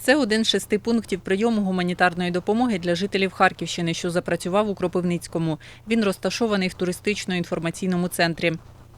Це один з шести пунктів прийому гуманітарної допомоги для жителів Харківщини, що запрацював у Кропивницькому. Він розташований в туристично-інформаційному центрі.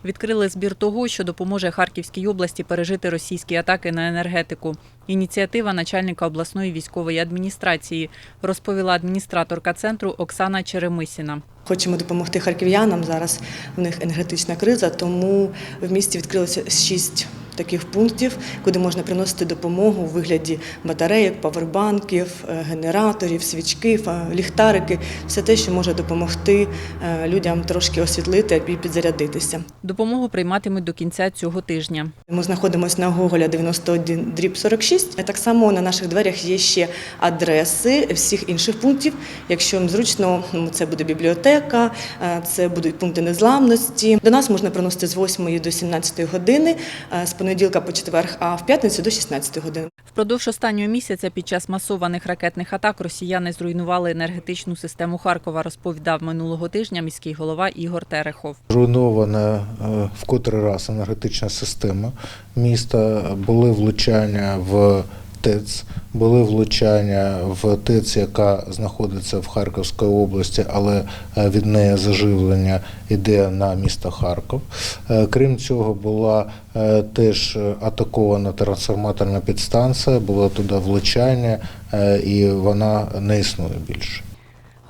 Відкрили збір того, що допоможе Харківській області пережити російські атаки на енергетику. Ініціатива начальника обласної військової адміністрації, розповіла адміністраторка центру Оксана Черемисіна. Хочемо допомогти харків'янам. Зараз у них енергетична криза, тому в місті відкрилося шість таких пунктів, куди можна приносити допомогу у вигляді батарейок, павербанків, е, генераторів, свічки, ліхтарики, все те, що може допомогти е, людям трошки освітлити і підзарядитися. Допомогу прийматимуть до кінця цього тижня. Ми знаходимося на Гоголя 91 дріб 46. Так само на наших дверях є ще адреси всіх інших пунктів. Якщо їм зручно, ну, це буде бібліотека, е, це будуть пункти незламності. До нас можна приносити з 8 до 17 години, з понеділка по четверг, а в п'ятницю до 16 години. Впродовж останнього місяця під час масованих ракетних атак росіяни зруйнували енергетичну систему Харкова, розповідав минулого тижня міський голова Ігор Терехов. Зруйнована е, в котрий раз енергетична система міста, були влучання в ТЕЦ, були влучання в ТЕЦ, яка знаходиться в Харківській області, але е, від неї заживлення йде на місто Харків. Е, Крім цього, була е, теж атакована трансформаторна підстанція, було туди влучання, і вона не існує більше.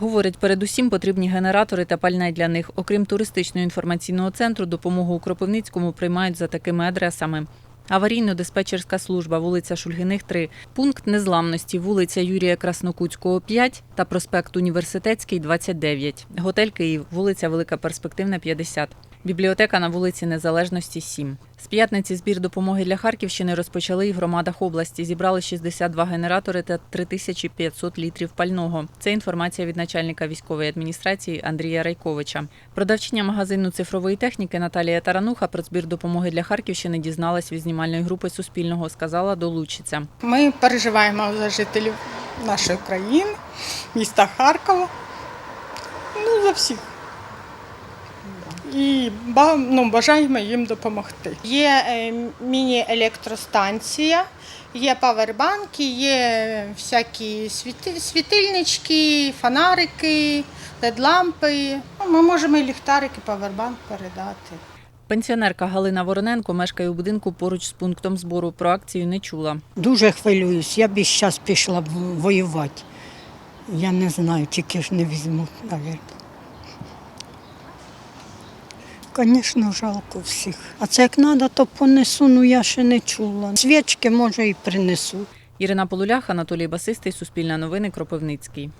Говорять, передусім потрібні генератори та пальне для них. Окрім туристичного інформаційного центру, допомогу у Кропивницькому приймають за такими адресами. Аварійно-диспетчерська служба, вулиця Шульгиних, 3, пункт незламності, вулиця Юрія Краснокутського, 5 та проспект Університетський, 29. Готель Київ, вулиця Велика Перспективна, 50. Бібліотека на вулиці Незалежності, 7. З п'ятниці збір допомоги для Харківщини розпочали і в громадах області. Зібрали 62 генератори та 3500 літрів пального. Це інформація від начальника військової адміністрації Андрія Райковича. Продавчиня магазину цифрової техніки Наталія Тарануха про збір допомоги для Харківщини дізналась від знімальної групи Суспільного. Сказала, долучиться. Ми переживаємо за жителів нашої країни, міста Харкова, ну за всіх. І ну, бажаємо їм допомогти. Є е, міні-електростанція, є павербанки, є всякі світильнички, фонарики, лед-лампи. Ну, Ми можемо і ліхтарики, павербанк передати. Пенсіонерка Галина Вороненко мешкає у будинку поруч з пунктом збору. Про акцію не чула. Дуже хвилююсь, я б зараз пішла б воювати. Я не знаю, тільки ж не візьму, мабуть. Звісно, жалко всіх. А це як треба, то понесу, ну я ще не чула. Свічки, може, і принесу. Ірина Полулях, Анатолій Басистий, Суспільне новини, Кропивницький.